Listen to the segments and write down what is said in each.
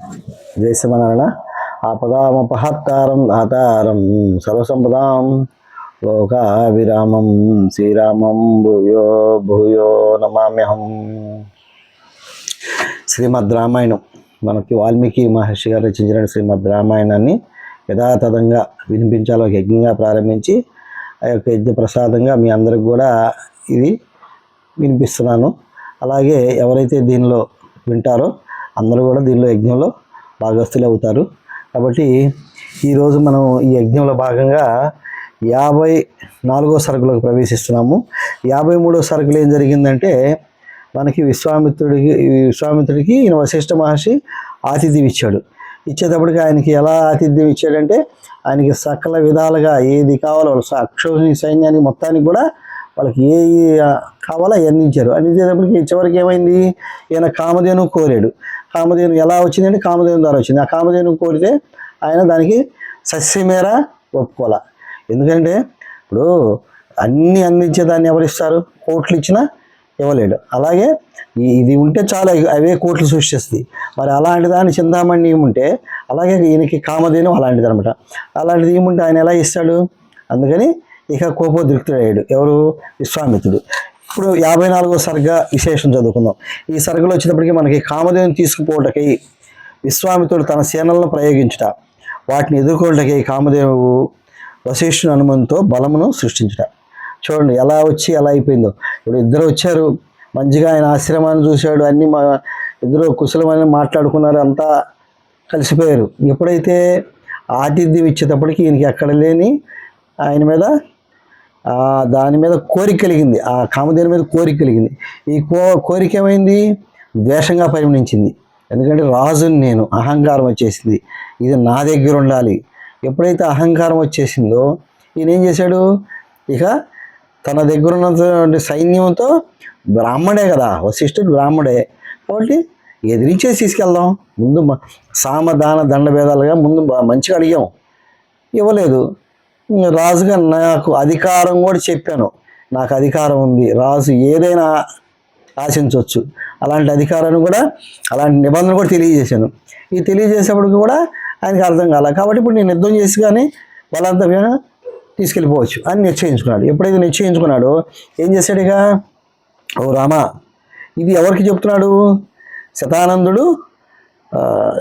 జయ శ్రీమనారాయణ ఆపదామపహత్తారం దాతారం సర్వసంపదాం లోకాభిరామం శ్రీరామం భూయో భూయో నమామ్యహం. శ్రీమద్ రామాయణం మనకి వాల్మీకి మహర్షి గారు రచించిన శ్రీమద్ రామాయణాన్ని యథాతథంగా వినిపించాలో ఒక యజ్ఞంగా ప్రారంభించి ఆ యొక్క యజ్ఞ ప్రసాదంగా మీ అందరికి కూడా ఇది వినిపిస్తున్నాను. అలాగే ఎవరైతే దీనిలో వింటారో అందరూ కూడా దీనిలో యజ్ఞంలో భాగస్థులు అవుతారు. కాబట్టి ఈరోజు మనం ఈ యజ్ఞంలో భాగంగా యాభై నాలుగో సరుకులకు ప్రవేశిస్తున్నాము. యాభై మూడో సరుకులు ఏం జరిగిందంటే మనకి విశ్వామిత్రుడికి ఈ విశ్వామిత్రుడికి ఈయన వశిష్ఠ మహర్షి ఆతిథ్యం ఇచ్చాడు. ఇచ్చేటప్పటికి ఆయనకి ఎలా ఆతిథ్యం ఇచ్చాడంటే ఆయనకి సకల విధాలుగా ఏది కావాలో అక్షోహిణి సైన్యానికి మొత్తానికి కూడా వాళ్ళకి ఏ కావాలో అవన్నీ ఇచ్చారు. అందించేటప్పటికి చివరికి ఏమైంది? ఈయన కామధేను కోరాడు. కామధేను ఎలా వచ్చిందంటే కామధేను ద్వారా వచ్చింది. ఆ కామధేను కోరితే ఆయన దానికి సస్యమేర ఒప్పుకోలే ఎందుకంటే ఇప్పుడు అన్నీ అందించే దాన్ని ఎవరిస్తారు కోట్లు ఇచ్చినా ఇవ్వలేడు. అలాగే ఇది ఉంటే చాలా అవే కోట్లు సృష్టిస్తుంది మరి అలాంటి దాన్ని చింతామణి ఉంటే అలాగే ఈయనకి కామధేను అలాంటిది అనమాట అలాంటిది ఏముంటే ఆయన ఎలా ఇస్తాడు? అందుకని ఇక కోపోద్రిక్తుడయ్యాడు. ఎవరు? విశ్వామిత్రుడు. ఇప్పుడు యాభై నాలుగో సర్గ విశేషం చదువుకుందాం. ఈ సర్గలో వచ్చినప్పటికీ మనకి కామధేను తీసుకుపోవటకై విశ్వామిత్రుడు తన సేనలను ప్రయోగించుట వాటిని ఎదుర్కొనటకై కామదేవు వశిష్ఠుని అనుమతితో బలమును సృష్టించుట. చూడండి ఎలా వచ్చి ఎలా అయిపోయిందో. ఇప్పుడు ఇద్దరు వచ్చారు. మంచిగా ఆయన ఆశ్రమాన్ని చూశాడు. అన్ని మా ఇద్దరు కుశలమని మాట్లాడుకున్నారు. అంతా కలిసిపోయారు. ఎప్పుడైతే ఆతిథ్యం ఇచ్చేటప్పటికి ఈయనకి ఎక్కడ లేని ఆయన మీద దాని మీద కోరిక కలిగింది. ఆ కామధేను మీద కోరిక కలిగింది. ఈ కో కోరిక ఏమైంది? ద్వేషంగా పరిగణించింది ఎందుకంటే రాజుని నేను అహంకారం వచ్చేసింది. ఇది నా దగ్గర ఉండాలి. ఎప్పుడైతే అహంకారం వచ్చేసిందో ఈయన ఏం చేశాడు? ఇక తన దగ్గర ఉన్నటువంటి సైన్యంతో బ్రాహ్మడే కదా వశిష్ఠుడు బ్రాహ్మడే. కాబట్టి ఎదిరించేసి తీసుకెళ్దాం. ముందు సామదాన దండ భేదాలుగా ముందు మంచిగా అడిగాం. ఇవ్వలేదు. రాజుగా నాకు అధికారం కూడా చెప్పాను. నాకు అధికారం ఉంది. రాజు ఏదైనా ఆశించవచ్చు. అలాంటి అధికారాన్ని కూడా అలాంటి నిబంధన కూడా తెలియజేశాను. ఈ తెలియజేసేప్పటికి కూడా ఆయనకి అర్థం కాలేదు కాబట్టి ఇప్పుడు నేను యుద్ధం చేసి కానీ బలవంతంగా తీసుకెళ్ళిపోవచ్చు అని నిశ్చయించుకున్నాడు. ఎప్పుడైతే నిశ్చయించుకున్నాడో ఏం చేశాడు ఇక? ఓ రామ ఇది ఎవరికి చెప్తున్నాడు? శతానందుడు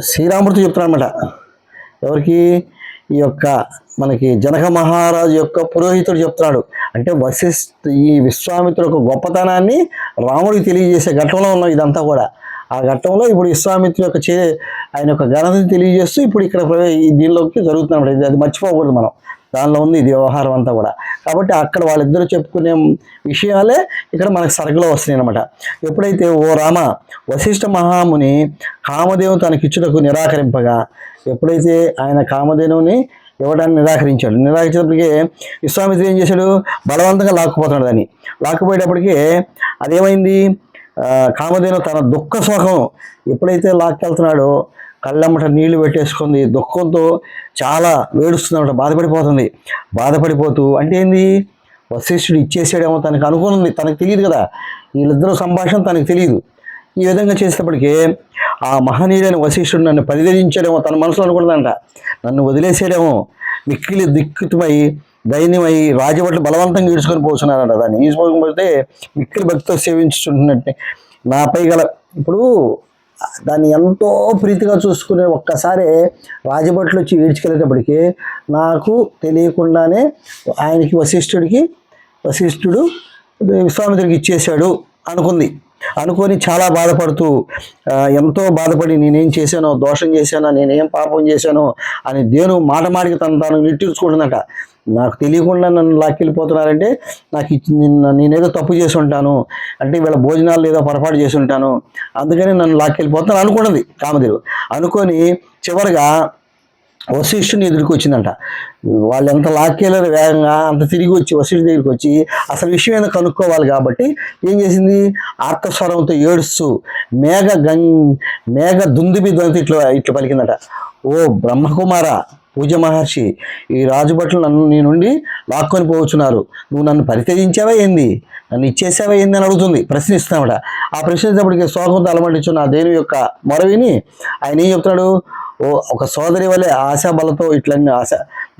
శ్రీరాముడితో చెప్తున్నాడు అనమాట ఎవరికి? ఈ యొక్క మనకి జనక మహారాజు యొక్క పురోహితుడు చెప్తున్నాడు. అంటే వశిష్ఠ ఈ విశ్వామిత్రుడు యొక్క గొప్పతనాన్ని రాముడికి తెలియజేసే ఘట్టంలో ఉన్నాం ఇదంతా కూడా. ఆ ఘట్టంలో ఇప్పుడు విశ్వామిత్రు యొక్క చే ఆయన యొక్క ఘనతని తెలియజేస్తూ ఇప్పుడు ఇక్కడ దీనిలోకి జరుగుతున్నమాట. ఇది అది మర్చిపోకూడదు మనం. దానిలో ఉంది ఇది వ్యవహారం అంతా కూడా. కాబట్టి అక్కడ వాళ్ళిద్దరూ చెప్పుకునే విషయాలే ఇక్కడ మనకు సరుకులో వస్తున్నాయి అనమాట ఎప్పుడైతే ఓ రామ వశిష్ఠ మహాముని కామదేవు తనకిచ్చుటకు నిరాకరింపగా ఎప్పుడైతే ఆయన కామధేనువుని ఇవ్వడానికి నిరాకరించాడు. నిరాకరించినప్పటికీ విశ్వామిత్రుడు ఏం చేశాడు? బలవంతంగా లాక్కుపోతున్నాడు దాన్ని. లాక్కుపోయేటప్పటికీ అదేమైంది? కామధేను తన దుఃఖ శోకం ఎప్పుడైతే లాక్కెళ్తున్నాడో కళ్ళమ్మట నీళ్ళు పెట్టేసుకుంది. దుఃఖంతో చాలా వేడుస్తుందన్నమాట. బాధపడిపోతుంది. బాధపడిపోతూ అంటే ఏంది? వశిష్ఠుడు ఇచ్చేసాడేమో తనకు అనుకున్నది తనకు తెలియదు కదా. వీళ్ళిద్దరూ సంభాషణ తనకు తెలియదు. ఈ విధంగా చేసేటప్పటికీ ఆ మహనీయుడైన వశిష్ఠుడు నన్ను పరిధరించాడేమో తన మనసులో అనుకున్నదంట నన్ను వదిలేసాడేమో మిక్కిలి దిక్కుతుమై దైన్యమై రాజభట్లు బలవంతంగా ఈడ్చుకొని పోతున్నారంట దాన్ని. ఈడ్చుకొని పోతే మిక్కిలి భక్తితో సేవించుకుంటున్నట్టే నాపై గల ఇప్పుడు దాన్ని ఎంతో ప్రీతిగా చూసుకునే ఒక్కసారి రాజభట్లు వచ్చి ఈడ్చుకెళ్ళేటప్పటికి నాకు తెలియకుండానే ఆయనకి వశిష్ఠుడికి వశిష్ఠుడు విశ్వామిత్రుడికి ఇచ్చేశాడు అనుకుంది. అనుకొని చాలా బాధపడుతూ ఎంతో బాధపడి నేనేం చేశానో దోషం చేశానో నేనేం పాపం చేశానో అని దేను మాట మాటికి తను తాను నిట్టూర్చుకుంటుందట నాకు తెలియకుండా నన్ను లాక్కెళ్ళిపోతున్నారంటే నాకు ఇచ్చి నిన్న నేనేదో తప్పు చేసి ఉంటాను అంటే వీళ్ళ భోజనాలు ఏదో పొరపాటు చేసి ఉంటాను అందుకని నన్ను లాక్కెళ్ళిపోతాను అనుకున్నది కామదేవి అనుకొని చివరిగా వశిష్ఠుని ఎదుర్కొచ్చిందంట వాళ్ళు ఎంత లాక్కెళ్ళారు వేగంగా అంత తిరిగి వచ్చి వశిష్ఠుడి దగ్గరికి వచ్చి అసలు విషయం ఏదో కనుక్కోవాలి కాబట్టి ఏం చేసింది? ఆర్తస్వరంతో ఏడుస్తూ మేఘ గం మేఘ దుందుబి ధ్వనితో ఇట్లా ఇట్లా పలికిందట. ఓ బ్రహ్మకుమార పూజ మహర్షి ఈ రాజుభట్లు నన్ను నీ నుండి లాక్కొని పోవచ్చున్నారు. నువ్వు నన్ను పరిత్యజించావా ఏంది? నన్ను ఇచ్చేసావా ఏంది అని అడుగుతుంది. ప్రశ్నిస్తామట ఆ ప్రశ్నించినప్పటికీ శోకంతో అలమటించున్న ఆ దేని యొక్క మరవిని ఆయన ఏం చెప్తున్నాడు? ఓ ఒక సోదరి వలె ఆశాబలతో ఇట్లన్నీ ఆశ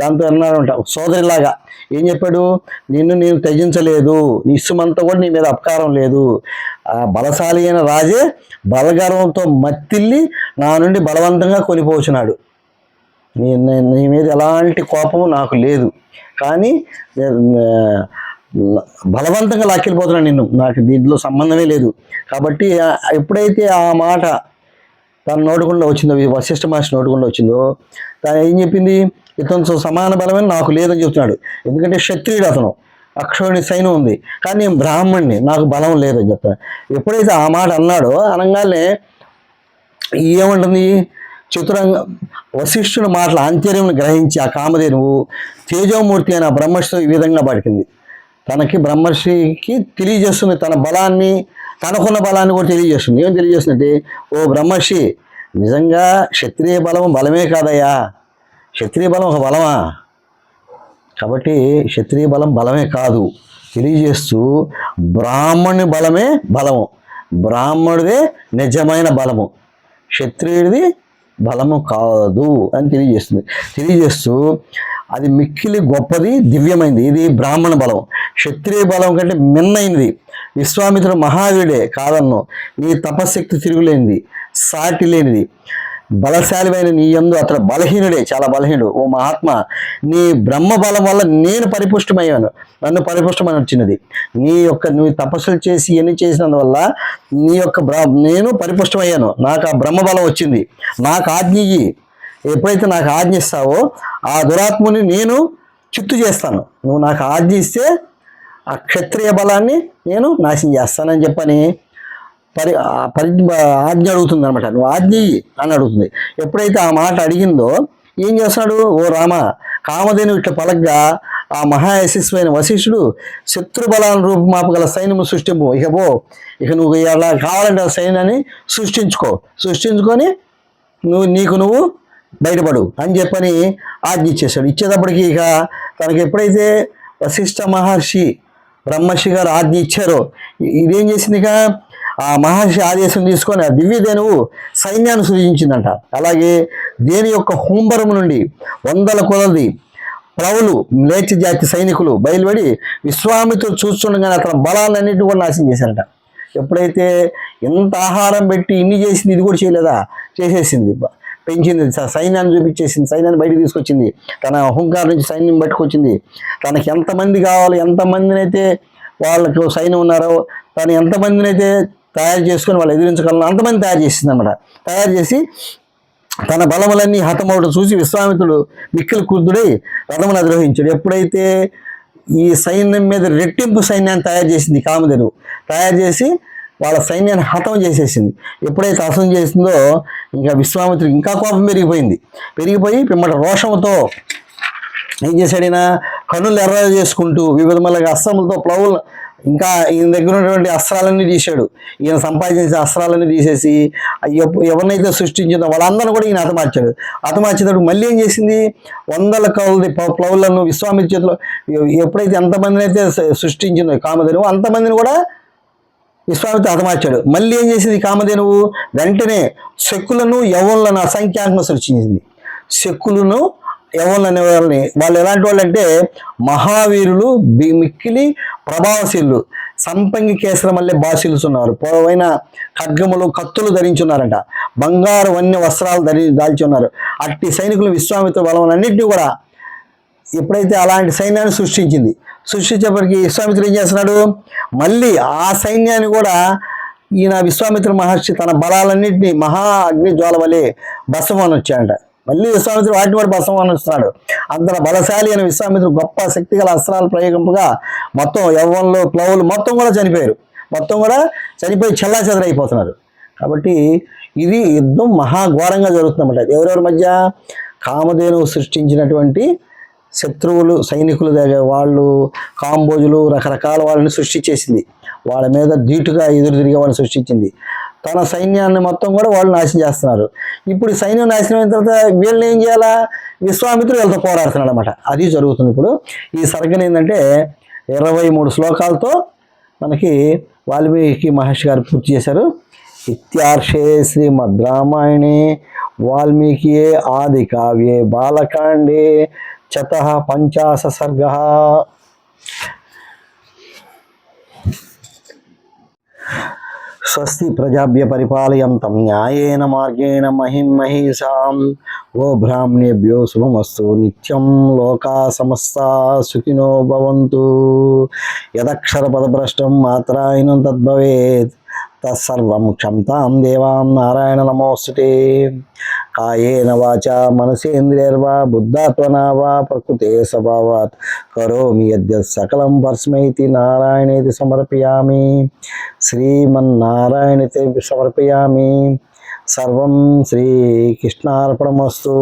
దాంతో అన్నాడంట ఒక సోదరిలాగా. ఏం చెప్పాడు? నిన్ను నేను త్యజించలేదు. నీ ఇష్టమంతా కూడా నీ మీద అపకారం లేదు. ఆ బలశాలి అయిన రాజే బలగర్వంతో మత్తిల్లి నా నుండి బలవంతంగా కొనిపోచున్నాడు. నీ నీ- మీద ఎలాంటి కోపము నాకు లేదు. కానీ బలవంతంగా లాక్కెళ్ళిపోతున్నాను నిన్ను. నాకు దీంట్లో సంబంధమే లేదు. కాబట్టి ఎప్పుడైతే ఆ మాట తన నోటుకుండా వచ్చిందో వశిష్ఠ మహర్షి నోటుకుండా వచ్చిందో తను ఏం చెప్పింది? ఇతనితో సమాన బలమని నాకు లేదని చెప్తున్నాడు. ఎందుకంటే క్షత్రియుడు అతను. అక్షరుని సైన్యం ఉంది. కానీ నేను బ్రాహ్మణ్ణి నాకు బలం లేదని చెప్తాను ఎప్పుడైతే ఆ మాట అన్నాడో అనగానే ఏముంటుంది? చతురంగ వశిష్ఠుని మాటల ఆంతర్యం గ్రహించి ఆ కామధేనువు తేజోమూర్తి అయిన బ్రహ్మర్షితో ఈ విధంగా పడికింది. తనకి బ్రహ్మర్షికి తెలియజేస్తుంది తన బలాన్ని తనకున్న బలాన్ని కూడా తెలియజేస్తుంది. ఏం తెలియజేస్తుందంటే ఓ బ్రహ్మర్షి నిజంగా క్షత్రియ బలం బలమే కాదయ్యా. క్షత్రియ బలం ఒక బలమా? కాబట్టి క్షత్రియ బలం బలమే కాదు. తెలియజేస్తూ బ్రాహ్మణుని బలమే బలము. బ్రాహ్మణుడే నిజమైన బలము. క్షత్రియుడిది బలము కాదు అని తెలియజేస్తుంది. తెలియజేస్తూ అది మిక్కిలి గొప్పది దివ్యమైంది. ఇది బ్రాహ్మణ బలం. క్షత్రియ బలం కంటే మిన్నైనది. విశ్వామిత్రుడు మహావీడే కాదన్ను. నీ తపశక్తి తిరుగులేనిది సాటి లేనిది. బలశాలివైన నీ యందు అతడు బలహీనుడే చాలా బలహీనుడు. ఓ మహాత్మ నీ బ్రహ్మ బలం వల్ల నేను పరిపుష్టమయ్యాను. నన్ను పరిపుష్టమని వచ్చినది నీ యొక్క నువ్వు తపస్సులు చేసి ఎన్ని చేసినందువల్ల నీ యొక్క బ్ర నేను పరిపుష్టమయ్యాను. నాకు ఆ బ్రహ్మ బలం వచ్చింది. నాకు ఆజ్ఞ ఎప్పుడైతే నాకు ఆజ్ఞ ఇస్తావో ఆ దురాత్ముని నేను చిత్తు చేస్తాను. నువ్వు నాకు ఆజ్ఞ ఇస్తే ఆ క్షత్రియ బలాన్ని నేను నాశనం చేస్తానని చెప్పని పరి పరి ఆజ్ఞ అడుగుతుంది అనమాట నువ్వు ఆజ్ఞ అని అడుగుతుంది. ఎప్పుడైతే ఆ మాట అడిగిందో ఏం చేస్తున్నాడు ఓ రామ కామధేను ఇట్లా పలగ్గా ఆ మహాయశస్వైన వశిష్ఠుడు శత్రు బలాన్ని రూపుమాపగల సైన్యము సృష్టింపు. ఇక పో ఇక నువ్వు ఇలా కావాలంటే ఆ సైన్యాన్ని సృష్టించుకో. సృష్టించుకొని నువ్వు నీకు నువ్వు బయటపడు అని చెప్పని ఆజ్ఞ ఇచ్చేసాడు ఇచ్చేటప్పటికి ఇక తనకి ఎప్పుడైతే వశిష్ఠ మహర్షి బ్రహ్మర్షి గారు ఆజ్ఞ ఇచ్చారో ఇదేం చేసింది ఇక? ఆ మహర్షి ఆదేశం తీసుకొని ఆ దివ్యధేనువు సైన్యాన్ని సృజించిందంట. అలాగే దేని యొక్క హుంబరం నుండి వందల కొలది ప్రవులు లేచి జాతి సైనికులు బయలుపడి విశ్వామిత్రుడు చూస్తుండగానే అతని బలాలన్నింటినీ కూడా నాశనం చేశారట. ఎప్పుడైతే ఎంత ఆహారం పెట్టి ఇన్ని చేసింది ఇది కూడా చేయలేదా? చేసేసింది. పెంచింది. సైన్యాన్ని చూపించేసింది. సైన్యాన్ని బయటకు తీసుకొచ్చింది. తన అహంకారం నుంచి సైన్యం పట్టుకొచ్చింది. తనకి ఎంతమంది కావాలి ఎంతమందినైతే వాళ్ళకు సైన్యం ఉన్నారో తను ఎంతమందినైతే తయారు చేసుకొని వాళ్ళు ఎదిరించగలను అంతమంది తయారు చేసింది అనమాట తయారు చేసి తన బలములన్నీ హతమవడం చూసి విశ్వామిత్రుడు మిక్కిలి క్రుద్ధుడై రథమును అధిరోహించాడు. ఎప్పుడైతే ఈ సైన్యం మీద రెట్టింపు సైన్యాన్ని తయారు చేసింది కామధేను తయారు చేసి వాళ్ళ సైన్యాన్ని హతం చేసేసింది. ఎప్పుడైతే హతం చేసిందో ఇంకా విశ్వామిత్రుడికి ఇంకా కోపం పెరిగిపోయింది. పెరిగిపోయి పిమ్మట రోషంతో ఏం చేశాడైనా కన్నులు ఎర్ర చేసుకుంటూ వివిధములుగా అస్త్రములతో ప్లవులు ఇంకా ఈయన దగ్గర ఉన్నటువంటి అస్త్రాలన్నీ తీశాడు. ఈయన సంపాదించిన అస్త్రాలన్నీ తీసేసి ఎవరినైతే సృష్టించిందో వాళ్ళందరూ కూడా ఈయన హతమార్చాడు. హతమార్చేటప్పుడు మళ్ళీ ఏం చేసింది? వందల కవులది ప్లవులను విశ్వామిత్రులు చేతిలో ఎప్పుడైతే ఎంతమందిని అయితే సృష్టించిందో కామధేనువు అంతమందిని కూడా విశ్వామిత్ర హతమార్చాడు మళ్ళీ ఏం చేసింది కామధేనువు? వెంటనే శక్కులను యవనులను అసంఖ్యాకంగా సృష్టించింది. శక్కులను యవనులు అనే వాళ్ళని. వాళ్ళు ఎలాంటి వాళ్ళు అంటే మహావీరులు బి- మిక్కిలి ప్రభావశీలు. సంపంగి కేసర మల్లె బాసిల్చున్నారు పొడవైన ఖడ్గములు కత్తులు ధరించున్నారంట. బంగారు వన్య వస్త్రాలు ధరి దాల్చి ఉన్నారు. అట్టి సైనికులు విశ్వామిత్ర బలం అన్నింటినీ కూడా ఎప్పుడైతే అలాంటి సైన్యాన్ని సృష్టించింది. సృష్టించేప్పటికి విశ్వామిత్రుడు ఏం చేస్తున్నాడు? మళ్ళీ ఆ సైన్యాన్ని కూడా ఈయన విశ్వామిత్ర మహర్షి తన బలాలన్నింటినీ మహా అగ్ని జ్వాల వలె బసవని మళ్ళీ విశ్వామిత్రుడు వాటిని కూడా బసవని వస్తున్నాడు అంత బలశాలి అయిన విశ్వామిత్రుడు గొప్ప శక్తి గల అస్త్రాలు ప్రయోగింపుగా మొత్తం యవ్వన్లు ప్లవులు మొత్తం కూడా చనిపోయారు. మొత్తం కూడా చనిపోయి చెల్లా చెదరైపోతున్నారు కాబట్టి ఇది యుద్ధం మహాఘోరంగా జరుగుతుందన్నమాట. ఎవరెవరి మధ్య? కామధేనువు సృష్టించినటువంటి శత్రువులు సైనికులు వాళ్ళు కాంబోజులు రకరకాల వాళ్ళని సృష్టించేసింది. వాళ్ళ మీద ధీటుగా ఎదురు తిరిగే వాళ్ళని సృష్టించింది. తన సైన్యాన్ని మొత్తం కూడా వాళ్ళు నాశనం చేస్తున్నారు. ఇప్పుడు సైన్యం నాశనం అయిన తర్వాత వీళ్ళని ఏం చేయాలా? విశ్వామిత్రుడు వీళ్ళతో పోరాడుతున్నాడు అనమాట అది జరుగుతుంది ఇప్పుడు. ఈ సర్గన ఏంటంటే ఇరవై మూడు శ్లోకాలతో మనకి వాల్మీకి మహర్షి గారు పూర్తి చేశారు. ఇత్యార్షే శ్రీమద్ రామాయణే వాల్మీకి ఆది కావ్యే బాలకాండే చత పంచాశ సర్గ స్వస్తి ప్రజాభ్య పరిపాలయంతం న్యాయేన మార్గేణ మహిం మహిషాం ఓ బ్రాహ్మణేభ్యో శుభమస్తు నిత్యం లోకా సమస్త సుఖినో భవంతు యదక్షరపదభ్రష్టం పదభ్రష్టం తద్భవేత్ తత్సర్వం క్షంతాం దేవాం నారాయణ నమోస్తుతే కాయేన వాచ మనసేంద్రియర్వా బుద్ధాత్మనా వా ప్రకృతే స్వభావాత్ కరోమి యద్యత్ సకలం పరస్మైతి నారాయణేతి సమర్పయామి శ్రీమన్నారాయణతే సమర్పయామి సర్వం శ్రీకృష్ణార్పణమస్తు